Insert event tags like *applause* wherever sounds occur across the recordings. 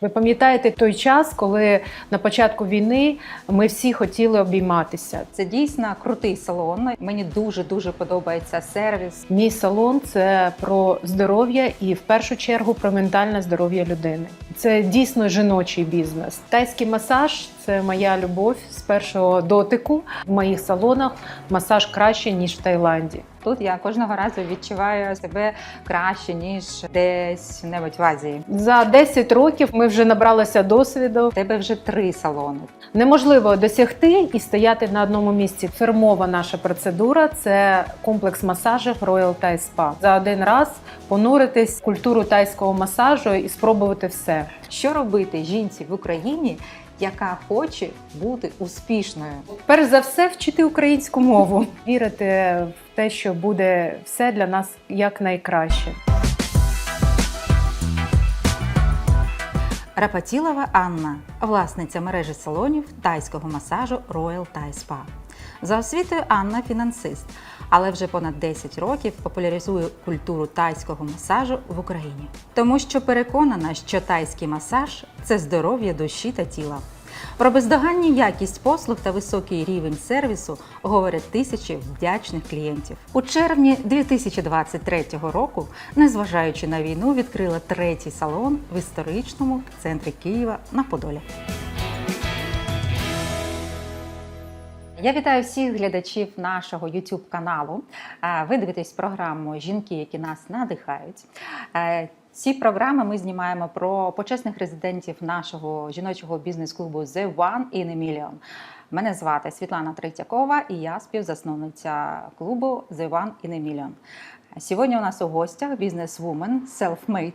Ви пам'ятаєте той час, коли на початку війни ми всі хотіли обійматися. Це дійсно крутий салон. Мені дуже дуже подобається сервіс. Мій салон це про здоров'я і в першу чергу про ментальне здоров'я людини. Це дійсно жіночий бізнес. Тайський масаж це моя любов з першого дотику. В моїх салонах масаж краще ніж в Таїланді. Тут я кожного разу відчуваю себе краще ніж десь небудь в Азії. За 10 років ми вже набралися досвіду. У тебе вже три салони. Неможливо досягти і стояти на одному місці. Фірмова наша процедура це комплекс масажів Royal Thai Spa. За один раз понуритись в культуру тайського масажу і спробувати все. Що робити жінці в Україні, яка хоче бути успішною? Перш за все, вчити українську мову, вірити в те, що буде все для нас якнайкраще. Рапатілова Анна, власниця мережі салонів тайського масажу Royal Thai Spa. За освітою Анна фінансист, але вже понад 10 років популяризує культуру тайського масажу в Україні, тому що переконана, що тайський масаж це здоров'я душі та тіла. Про бездоганні якість послуг та високий рівень сервісу говорять тисячі вдячних клієнтів. У червні 2023 року, незважаючи на війну, відкрила третій салон в історичному центрі Києва на Подолі. Я вітаю всіх глядачів нашого youtube каналу. Е, Ви дивитесь програму Жінки, які нас надихають. Е, Ці програми ми знімаємо про почесних резидентів нашого жіночого бізнес-клубу The One in a Million. Мене звати Світлана Третьякова і я співзасновниця клубу The One in a Million. Сьогодні у нас у гостях бізнес-вумен,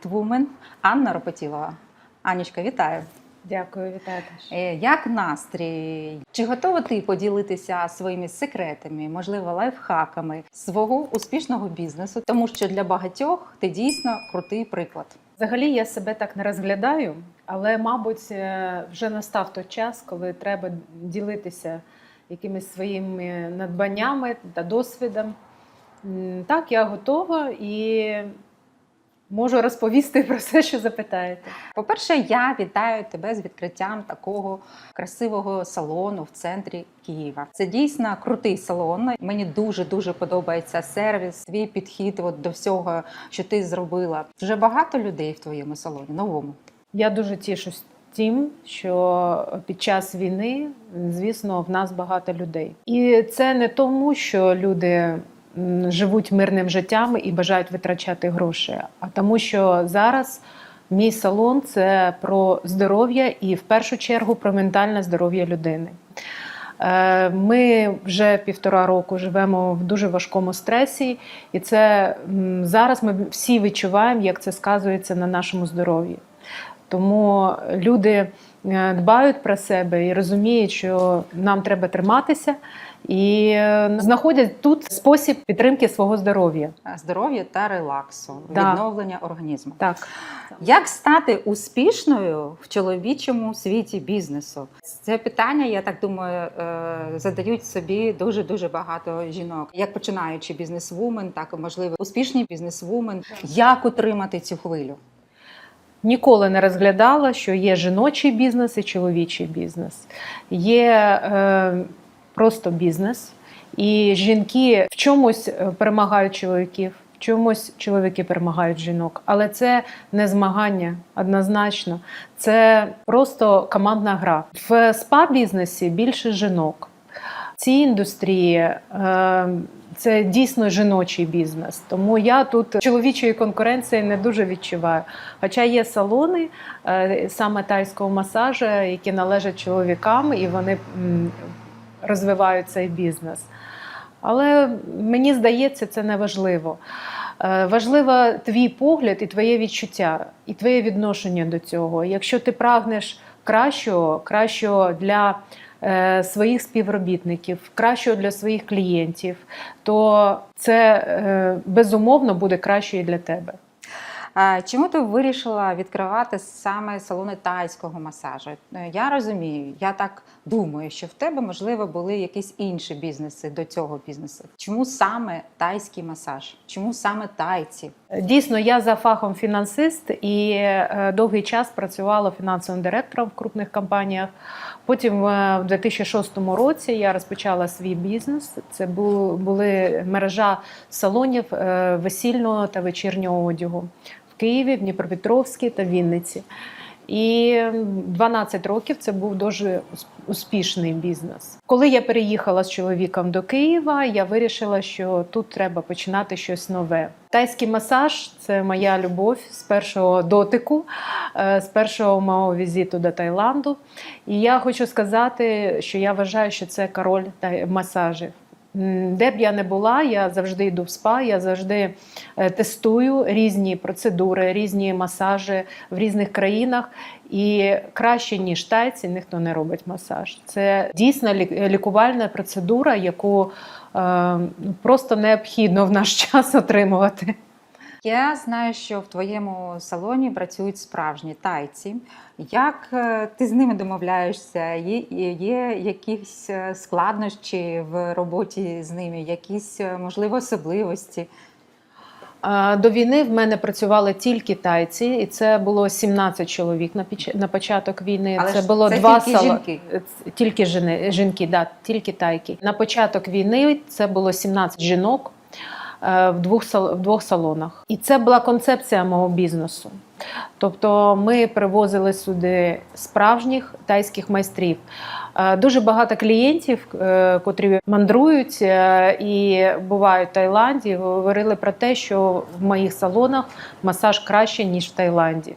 woman Анна Ропотілова. Анічка, вітаю! Дякую, вітаю. теж. Е, Як настрій? Чи готова ти поділитися своїми секретами, можливо, лайфхаками свого успішного бізнесу? Тому що для багатьох ти дійсно крутий приклад. Взагалі я себе так не розглядаю, але, мабуть, е, вже настав той час, коли треба ділитися якимись своїми надбаннями та досвідом. Так, я готова і можу розповісти про все, що запитаєте. По-перше, я вітаю тебе з відкриттям такого красивого салону в центрі Києва. Це дійсно крутий салон. Мені дуже дуже подобається сервіс, твій підхід от до всього, що ти зробила. Вже багато людей в твоєму салоні новому. Я дуже тішусь тим, що під час війни, звісно, в нас багато людей. І це не тому, що люди живуть мирним життям і бажають витрачати гроші, а тому, що зараз мій салон це про здоров'я і в першу чергу про ментальне здоров'я людини. Е, Ми вже півтора року живемо в дуже важкому стресі, і це зараз ми всі відчуваємо, як це сказується на нашому здоров'ї. Тому люди дбають про себе і розуміють, що нам треба триматися, і е, знаходять тут спосіб підтримки свого здоров'я. Здоров'я та релаксу, Да. відновлення організму. Так. Як стати успішною в чоловічому світі бізнесу? Це питання, я так думаю, е, задають собі дуже дуже багато жінок. Як починаючи бізнесвумен, так і можливо успішні бізнесвумен. Як утримати цю хвилю? Ніколи не розглядала, що є жіночий бізнес і чоловічий бізнес. Є е, просто бізнес, і жінки в чомусь е, перемагають чоловіків, в чомусь чоловіки перемагають жінок. Але це не змагання однозначно. Це просто командна гра. В спа-бізнесі більше жінок. В цій індустрії е, це дійсно жіночий бізнес. Тому я тут чоловічої конкуренції не дуже відчуваю. Хоча є салони е, саме тайського масажу, які належать чоловікам, і вони розвивають цей бізнес. Але мені здається, це не важливо. Е, Важливо твій погляд і твоє відчуття, і твоє відношення до цього. Якщо ти прагнеш кращого, кращого для своїх співробітників, кращого для своїх клієнтів, то це е, безумовно буде краще і для тебе. Чому ти вирішила відкривати саме салони тайського масажу? Е, Я розумію, я так думаю, що в тебе можливо були якісь інші бізнеси до цього бізнесу. Чому саме тайський масаж? Чому саме тайці? Дійсно, я за фахом фінансист і е, довгий час працювала фінансовим директором в крупних компаніях. Потім е, в 2006 році я розпочала свій бізнес. Це були мережа салонів весільного та вечірнього одягу Києві, в Дніпропетровській та Вінниці. І 12 років це був дуже успішний бізнес. Коли я переїхала з чоловіком до Києва, я вирішила, що тут треба починати щось нове. Тайський масаж це моя любов з першого дотику, е, з першого мого візиту до Таїланду. І я хочу сказати, що я вважаю, що це король масажів. Де б я не була, я завжди йду в спа, я завжди е, тестую різні процедури, різні масажі в різних країнах. І краще, ніж тайці, ніхто не робить масаж. Це дійсно лі- лікувальна процедура, яку е, просто необхідно в наш *laughs* час отримувати. Я знаю, що в твоєму салоні працюють справжні тайці. Як е, ти з ними домовляєшся? Є, є якісь е, складнощі в роботі з ними, якісь е, можливо особливості? До війни в мене працювали тільки тайці, і це було 17 чоловік на піч- на початок війни. Але це було це два тільки сало- жінки. Тільки жени, жінки, да, тільки тайки. На початок війни це було 17 жінок в двох в двох салонах. І це була концепція мого бізнесу. Тобто ми привозили сюди справжніх тайських майстрів. Е, Дуже багато клієнтів, е, котрі мандрують е, і бувають в Таїланді, говорили про те, що в моїх салонах масаж краще ніж в Таїланді.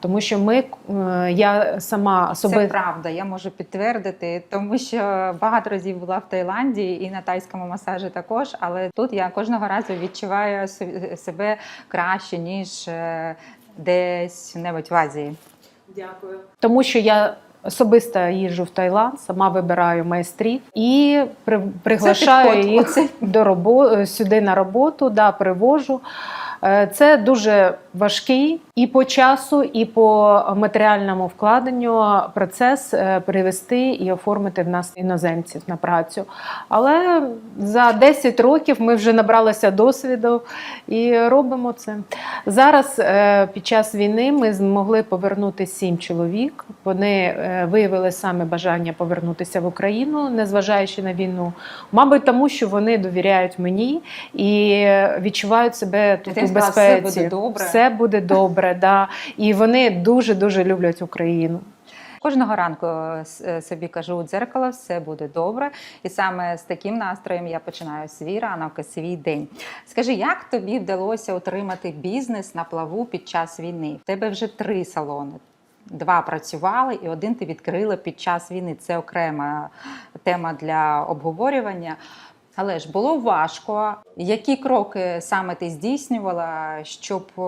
Тому що ми, е, я сама Це правда, я можу підтвердити, тому що багато разів була в Таїланді і на тайському масажі також. Але тут я кожного разу відчуваю себе краще ніж е, десь небудь в Азії. Дякую. Тому що я особисто їжджу в Таїланд, сама вибираю майстрів і при, приглашаю підход, їх оце. до робо, сюди на роботу, да, привожу. Е, Це дуже важкий і по часу, і по матеріальному вкладенню процес е, привести і оформити в нас іноземців на працю. Але за 10 років ми вже набралися досвіду і робимо це. Зараз е, під час війни ми змогли повернути сім чоловік. Вони е, виявили саме бажання повернутися в Україну, незважаючи на війну. Мабуть, тому що вони довіряють мені і відчувають себе тут Ти у безпеці. «Все буде добре». Все буде добре, да. І вони дуже дуже люблять Україну. Кожного ранку е, собі кажу у дзеркало, все буде добре. І саме з таким настроєм я починаю свій ранок і свій день. Скажи, як тобі вдалося отримати бізнес на плаву під час війни? В тебе вже три салони. Два працювали, і один ти відкрила під час війни. Це окрема тема для обговорювання. Але ж було важко. Які кроки саме ти здійснювала, щоб е,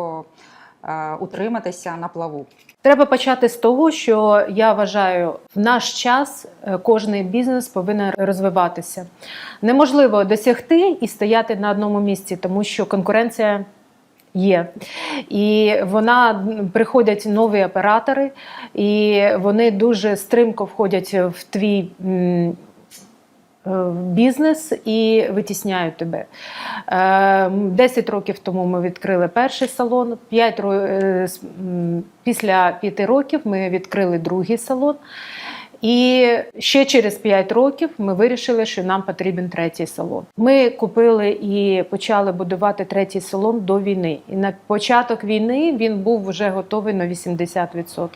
утриматися на плаву? Треба почати з того, що я вважаю, в наш час е, кожний бізнес повинен розвиватися. Неможливо досягти і стояти на одному місці, тому що конкуренція. Є і вона приходять нові оператори, і вони дуже стримко входять в твій е, бізнес і витісняють тебе. Е, 10 років тому ми відкрили перший салон. 5, ро- е, після 5 років ми відкрили другий салон. І ще через 5 років ми вирішили, що нам потрібен третій салон. Ми купили і почали будувати третій салон до війни. І на початок війни він був вже готовий на 80%.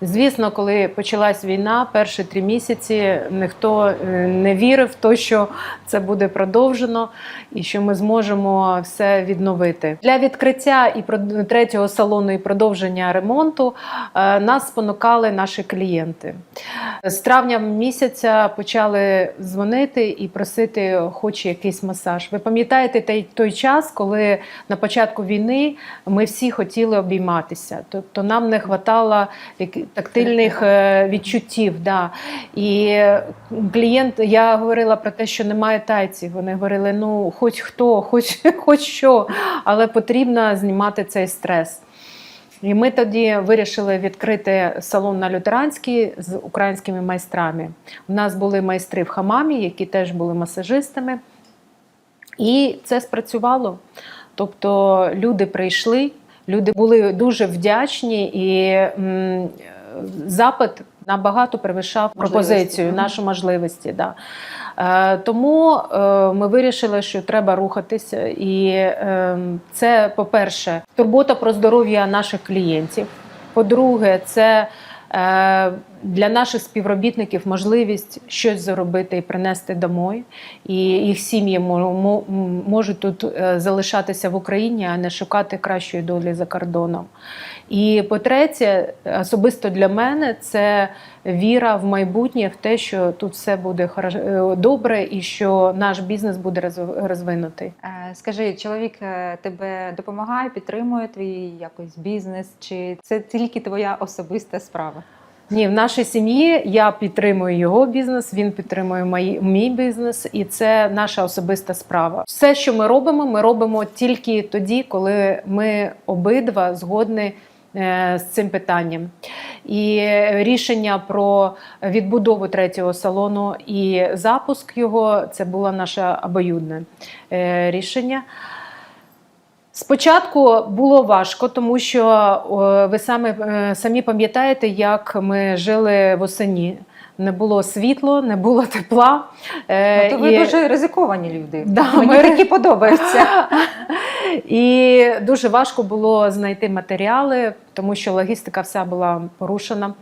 Звісно, коли почалась війна, перші три місяці ніхто е, не вірив в те, що це буде продовжено і що ми зможемо все відновити. Для відкриття і третього салону і продовження ремонту е, нас спонукали наші клієнти. З травня місяця почали дзвонити і просити, хоч якийсь масаж. Ви пам'ятаєте той, той час, коли на початку війни ми всі хотіли обійматися. Тобто нам не вистачало тактильних е, відчуттів. Да. І клієнт, я говорила про те, що немає тайців. Вони говорили, ну хоч хто, хоч, *laughs* хоч що, але потрібно знімати цей стрес. І ми тоді вирішили відкрити салон на лютеранській з українськими майстрами. У нас були майстри в хамамі, які теж були масажистами. І це спрацювало. Тобто люди прийшли, люди були дуже вдячні, і м, запит набагато перевищав пропозицію, нашу наші можливості. Да. Е, тому е, ми вирішили, що треба рухатися. І е, це, по-перше, турбота про здоров'я наших клієнтів. По-друге, це е, для наших співробітників можливість щось заробити і принести домой. І їх сім'ї можуть тут е, залишатися в Україні, а не шукати кращої долі за кордоном. І по-третє, особисто для мене це віра в майбутнє, в те, що тут все буде е, добре і що наш бізнес буде розв- розвинутий. Е, Скажи, чоловік тебе допомагає, підтримує твій якось бізнес, чи це тільки твоя особиста справа? Ні, в нашій сім'ї я підтримую його бізнес, він підтримує мій, мій бізнес, і це наша особиста справа. Все, що ми робимо, ми робимо тільки тоді, коли ми обидва згодні е, з цим питанням. І рішення про відбудову третього салону і запуск його це було наше обоюдне рішення. Спочатку було важко, тому що ви самі, е, самі пам'ятаєте, як ми жили в осені. Не було світло, не було тепла. Е, Ну, то ви і- дуже ризиковані люди. Да, Мені ми- такі подобаються. *laughs* І дуже важко було знайти матеріали, тому що логістика вся була порушена.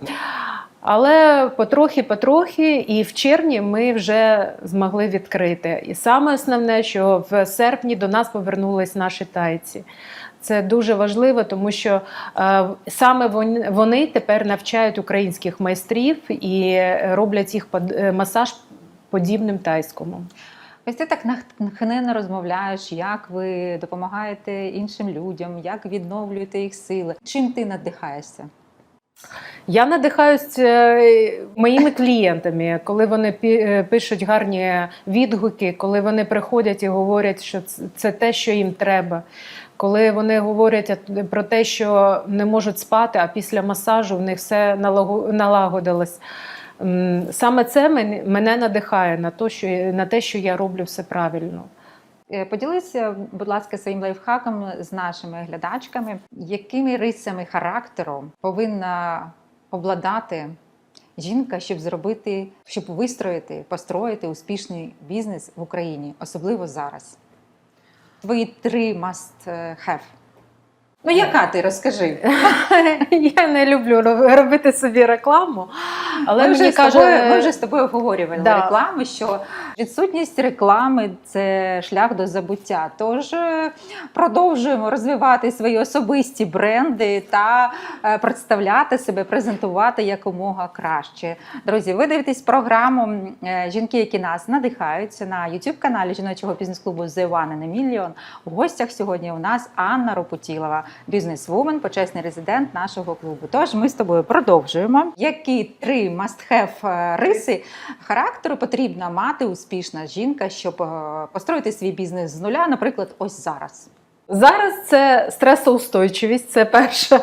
Але потрохи-потрохи, і в червні ми вже змогли відкрити. І саме основне, що в серпні до нас повернулись наші тайці. Це дуже важливо, тому що е, саме вони, вони тепер навчають українських майстрів і роблять їх под- е, масаж подібним тайському. Ось ти так натхненно розмовляєш, як ви допомагаєте іншим людям, як відновлюєте їх сили. Чим ти надихаєшся? Я надихаюсь е, моїми клієнтами, коли вони е, пишуть гарні відгуки, коли вони приходять і говорять, що це те, що їм треба. Коли вони говорять про те, що не можуть спати, а після масажу в них все налагодилось. Саме це мене надихає на те, що я роблю все правильно. Е, Поділися, будь ласка, своїм лайфхаком з нашими глядачками, якими рисами характеру повинна обладати жінка, щоб зробити, щоб вистроїти, построїти успішний бізнес в Україні, особливо зараз. Твої три must have. Ну, яка ти розкажи? *laughs* Я не люблю робити собі рекламу, але ми, мені вже каже, тобою, ми вже з тобою обговорювали Да. рекламу, що відсутність реклами це шлях до забуття. Тож е, продовжуємо розвивати свої особисті бренди та е, представляти себе, презентувати якомога краще. Друзі, ви дивитесь програму е, Жінки, які нас надихаються на youtube каналі жіночого бізнес-клубу The One in a Million. У гостях сьогодні у нас Анна Ропутілова, бізнес-вумен, почесний резидент нашого клубу. Тож ми з тобою продовжуємо. Які три must-have риси характеру потрібно мати успішна жінка, щоб е, построїти свій бізнес з нуля, наприклад, ось зараз. Зараз це стресоустойчивість, це перша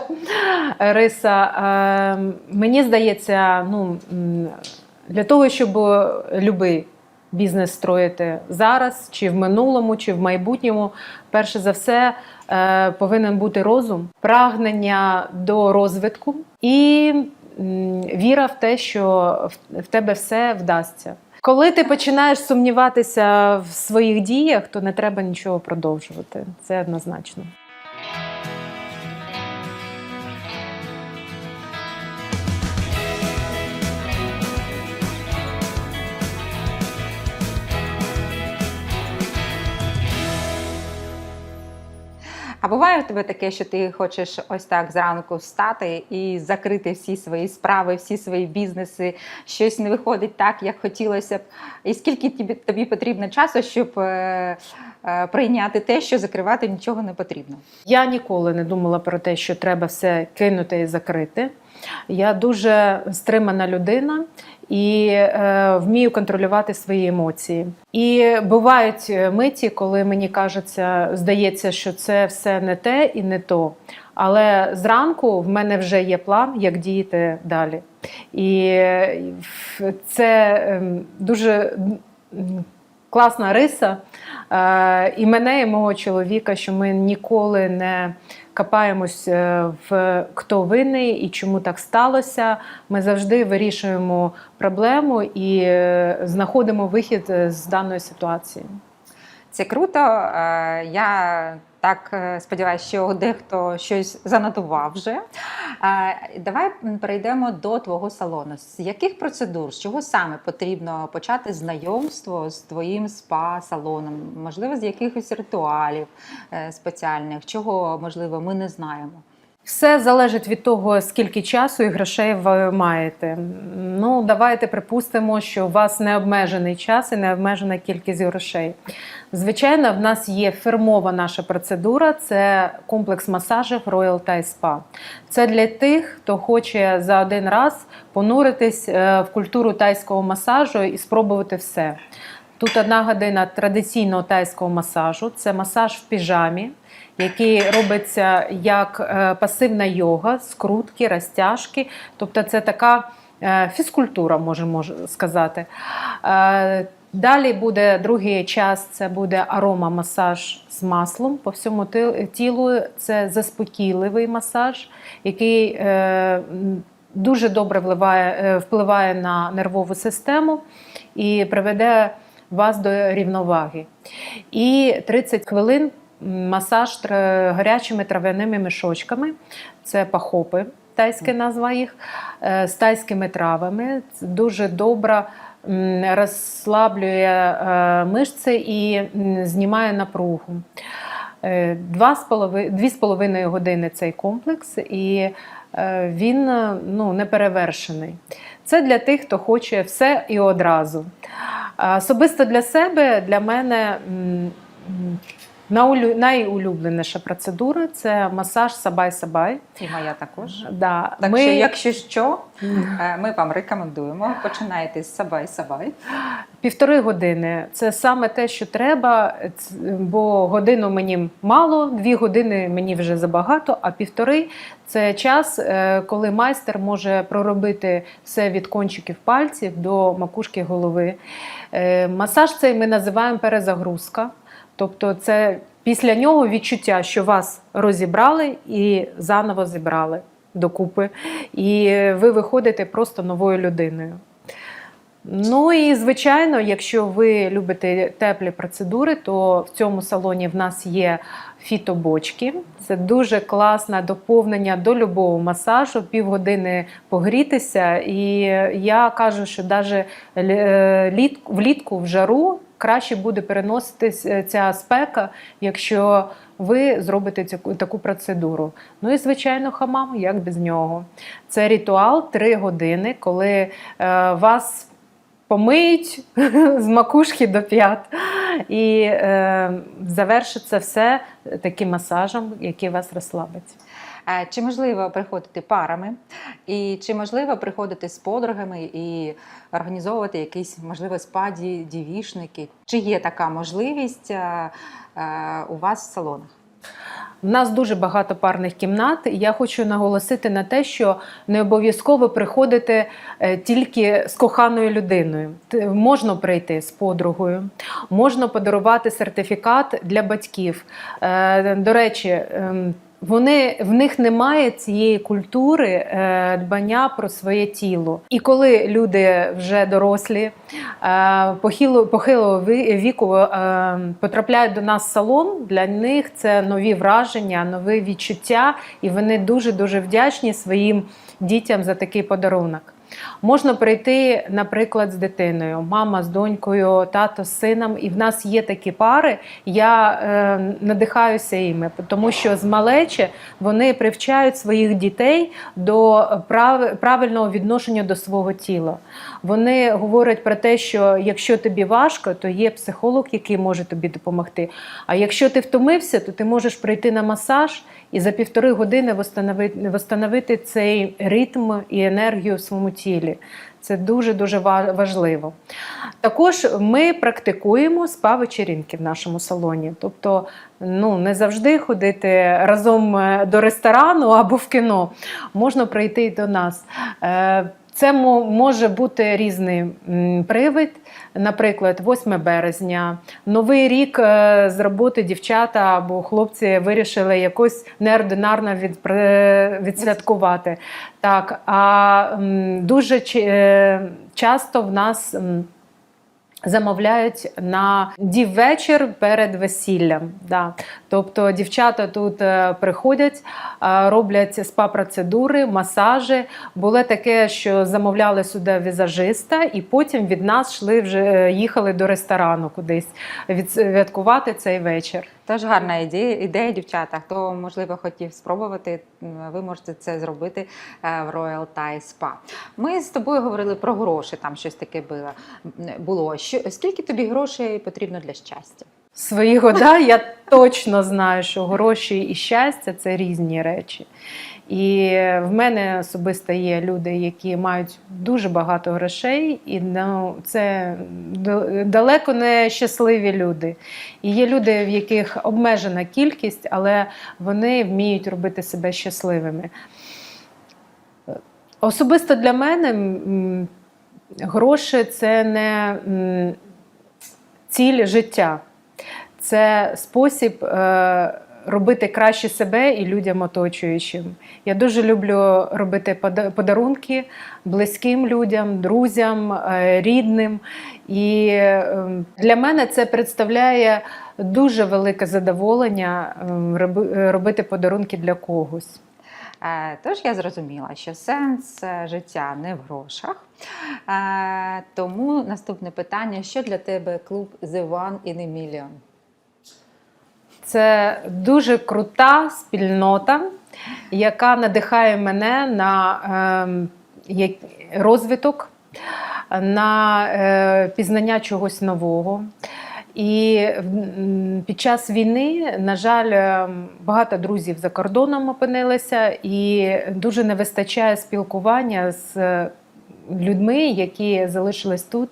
риса. Е, Мені здається, ну, для того, щоб любий бізнес строїти зараз, чи в минулому, чи в майбутньому, перше за все е, повинен бути розум, прагнення до розвитку і віра в те, що в- в тебе все вдасться. Коли ти починаєш сумніватися в своїх діях, то не треба нічого продовжувати. Це однозначно. Буває в тебе таке, що ти хочеш ось так зранку встати і закрити всі свої справи, всі свої бізнеси, щось не виходить так, як хотілося б. І скільки тобі, тобі потрібно часу, щоб е, е, прийняти те, що закривати нічого не потрібно? Я ніколи не думала про те, що треба все кинути і закрити. Я дуже стримана людина і е, вмію контролювати свої емоції. І бувають миті, коли мені кажеться, здається, що це все не те і не то. Але зранку в мене вже є план, як діяти далі. І е, це ем, дуже класна риса е, і мене, і мого чоловіка, що ми ніколи не копаємось е, в хто винний і чому так сталося. Ми завжди вирішуємо проблему і е, знаходимо вихід з даної ситуації. Це круто. Я так е, сподіваюся, що дехто щось занотував вже. Давай перейдемо до твого салону. З яких процедур, з чого саме потрібно почати знайомство з твоїм спа-салоном? Можливо, з якихось ритуалів е, спеціальних, чого можливо ми не знаємо. Все залежить від того, скільки часу і грошей ви маєте. Ну, давайте припустимо, що у вас необмежений час і необмежена кількість грошей. Звичайно, в нас є фірмова наша процедура це комплекс масажів Royal Thai Spa. Це для тих, хто хоче за один раз понуритись е, в культуру тайського масажу і спробувати все. Тут одна година традиційного тайського масажу це масаж в піжамі, який робиться як е, пасивна йога, скрутки, розтяжки. Тобто це така е, фізкультура, можемо сказати. Е, Далі буде другий час, це буде аромамасаж з маслом по всьому тілу. Це заспокійливий масаж, який дуже добре впливає на нервову систему і приведе вас до рівноваги. І 30 хвилин масаж гарячими трав'яними мішочками. Це пахопи, тайська назва їх, е, з тайськими травами. Це дуже добра. Розслаблює е, мишці і знімає напругу. Е, Два з полови- Дві з половиною години цей комплекс, і він ну, не перевершений. Це для тих, хто хоче все і одразу. Особисто для себе, для мене найулюбленіша процедура це масаж сабай-сабай. І моя також. Да, Так ми- що, якщо що, е, ми вам рекомендуємо. Починайте з сабай-сабай. Півтори години це саме те, що треба, бо годину мені мало, дві години мені вже забагато, а півтори це час, е, коли майстер може проробити все від кончиків пальців до макушки голови. Е, Масаж цей ми називаємо перезагрузка. Тобто, це після нього відчуття, що вас розібрали і заново зібрали докупи, і ви виходите просто новою людиною. Ну і звичайно, якщо ви любите теплі процедури, то в цьому салоні в нас є фітобочки. Це дуже класне доповнення до любого масажу, півгодини погрітися. І я кажу, що навіть влітку в жару краще буде переноситись е, ця спека, якщо ви зробите цю таку процедуру. Ну і звичайно, хамам, як без нього. Це ритуал 3 години, коли е, вас помиють *laughs* з макушки до п'ят. І е, завершиться все таким масажем, який вас розслабить. Е, Чи можливо приходити парами, і чи можливо приходити з подругами і організовувати якісь, можливо, спаді, дівішники? Чи є така можливість е, е, у вас в салонах? У нас дуже багато парних кімнат. Я хочу наголосити на те, що не обов'язково приходити тільки з коханою людиною. Можна прийти з подругою, можна подарувати сертифікат для батьків. До речі, ем, вони в них немає цієї культури е, дбання про своє тіло. І коли люди вже дорослі, е, похило, похилого віку е, потрапляють до нас в салон, для них це нові враження, нові відчуття, і вони дуже дуже вдячні своїм дітям за такий подарунок. Можна прийти, наприклад, з дитиною, мама з донькою, тато з сином. І в нас є такі пари. Я е, надихаюся іми, тому що з малечі вони привчають своїх дітей до прав, правильного відношення до свого тіла. Вони говорять про те, що якщо тобі важко, то є психолог, який може тобі допомогти. А якщо ти втомився, то ти можеш прийти на масаж і за півтори години встановити цей ритм і енергію в своєму тілі. Це дуже дуже важливо. Також ми практикуємо спа-вечерінки в нашому салоні. Тобто, ну не завжди ходити разом е, до ресторану або в кіно. Можна прийти і до нас. Це може бути різний привид. Наприклад, 8 березня, новий рік е, з роботи дівчата або хлопці вирішили якось неординарно від, відсвяткувати. Так, а дуже е, часто в нас. Замовляють на діввечір перед весіллям. Да. Тобто дівчата тут е, приходять, е, роблять спа-процедури, масажі. Було таке, що замовляли сюди візажиста, і потім від нас йшли вже е, їхали до ресторану кудись відсвяткувати цей вечір. Тож гарна ідея, ідея, дівчата. Хто можливо хотів спробувати, ви можете це зробити е, в Royal Thai Spa. Ми з тобою говорили про гроші, там щось таке. Було. Що, скільки тобі грошей потрібно для щастя? Свої года я точно знаю, що гроші і щастя це різні речі. І в мене особисто є люди, які мають дуже багато грошей, і ну, це далеко не щасливі люди. І є люди, в яких обмежена кількість, але вони вміють робити себе щасливими. Особисто для мене гроші це не ціль життя. Це спосіб е, робити краще себе і людям оточуючим. Я дуже люблю робити подарунки близьким людям, друзям, е, рідним. І е, для мене це представляє дуже велике задоволення е, робити подарунки для когось. Е, Тож я зрозуміла, що сенс життя не в грошах. Тому наступне питання: що для тебе клуб The One in a Million? Це дуже крута спільнота, яка надихає мене на як- розвиток, на е, пізнання чогось нового. І під час війни, на жаль, ем, багато друзів за кордоном опинилися, і дуже не вистачає спілкування з е, людьми, які залишились тут,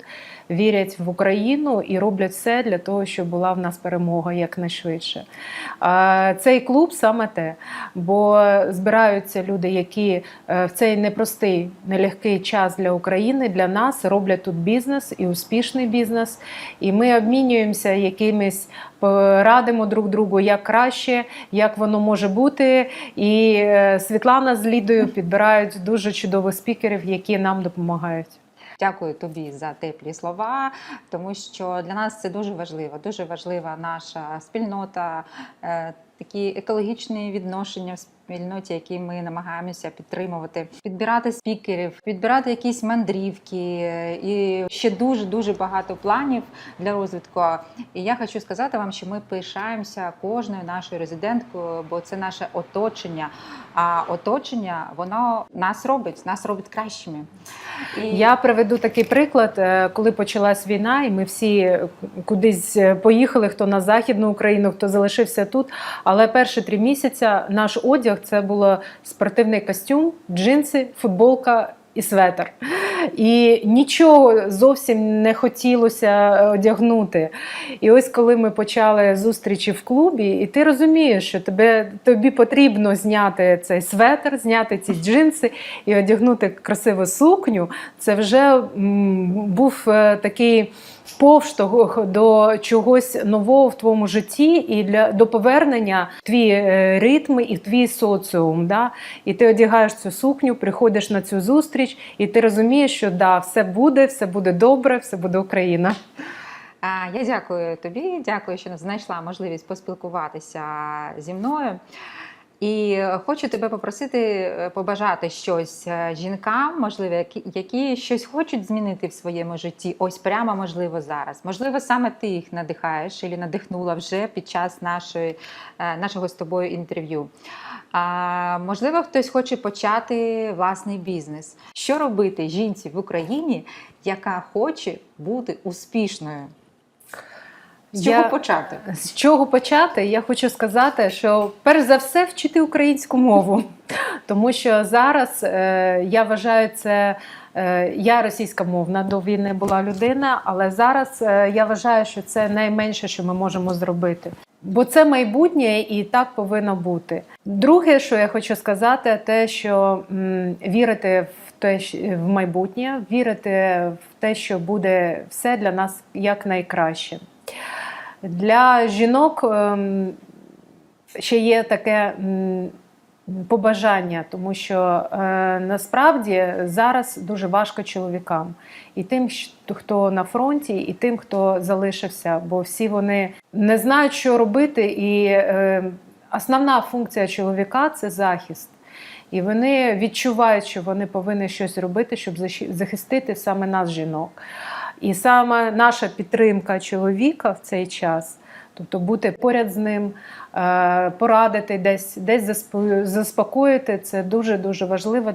вірять в Україну і роблять все для того, щоб була в нас перемога якнайшвидше. Цей клуб саме те, бо збираються люди, які е, в цей непростий, нелегкий час для України, для нас роблять тут бізнес і успішний бізнес. І ми обмінюємося якимись радимо друг другу, як краще, як воно може бути. І е, Світлана з Лідою підбирають дуже чудових спікерів, які нам допомагають. Дякую тобі за теплі слова, тому що для нас це дуже важливо. Дуже важлива наша спільнота, е, такі екологічні відношення в спільноті, які ми намагаємося підтримувати, підбирати спікерів, підбирати якісь мандрівки е, і ще дуже дуже багато планів для розвитку. І я хочу сказати вам, що ми пишаємося кожною нашою резиденткою, бо це наше оточення. А оточення воно нас робить, нас робить кращими. І Я приведу такий приклад, Е, коли почалась війна, і ми всі кудись е, поїхали, хто на Західну Україну, хто залишився тут. Але перші три місяці наш одяг це було спортивний костюм, джинси, футболка. І светр. І нічого зовсім не хотілося одягнути. І ось коли ми почали зустрічі в клубі, і ти розумієш, що тебе, тобі потрібно зняти цей светр, зняти ці джинси і одягнути красиву сукню, це вже м, був е, такий повштовх до чогось нового в твоєму житті і для до повернення твій е, ритм і твій соціум. Да? І ти одягаєш цю сукню, приходиш на цю зустріч, і ти розумієш, що да, все буде, все буде добре, все буде Україна. Я дякую тобі, дякую, що знайшла можливість поспілкуватися зі мною. І хочу тебе попросити е, побажати щось е, жінкам, можливо, які, щось хочуть змінити в своєму житті. Ось прямо можливо зараз. Можливо, саме ти їх надихаєш і надихнула вже під час нашої, е, нашого з тобою інтерв'ю. А, можливо, хтось хоче почати власний бізнес. Що робити жінці в Україні, яка хоче бути успішною? З чого Я- почати? З чого почати? Я хочу сказати, що перш за все вчити українську мову, тому що зараз е, я вважаю це. е, Я російськомовна до війни була людина, але зараз е, я вважаю, що це найменше, що ми можемо зробити. Бо це майбутнє і так повинно бути. Друге, що я хочу сказати, те, що м, вірити в те, в майбутнє, вірити в те, що буде все для нас якнайкраще. Для жінок ем, ще є таке побажання, тому що е, насправді зараз дуже важко чоловікам. І тим, хто на фронті, і тим, хто залишився, бо всі вони не знають, що робити. І е, основна функція чоловіка це захист. І вони відчувають, що вони повинні щось робити, щоб захистити саме нас, жінок. І саме наша підтримка чоловіка в цей час, тобто бути поряд з ним, порадити, десь, десь заспо- заспокоїти, це дуже дуже важливо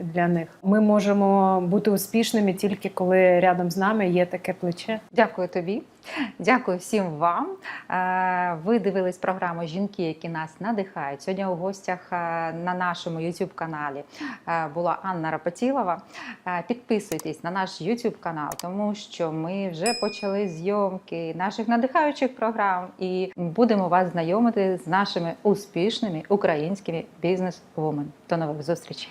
для них. Ми можемо бути успішними тільки коли рядом з нами є таке плече. Дякую тобі. Дякую всім вам. Е, Ви дивились програму Жінки, які нас надихають. Сьогодні у гостях е, на нашому youtube каналі була Анна Рапотілова. Е, Підписуйтесь на наш youtube канал, тому що ми вже почали зйомки наших надихаючих програм і будемо вас знайомити бути з нашими успішними українськими бізнес-вумен. До нових зустрічей!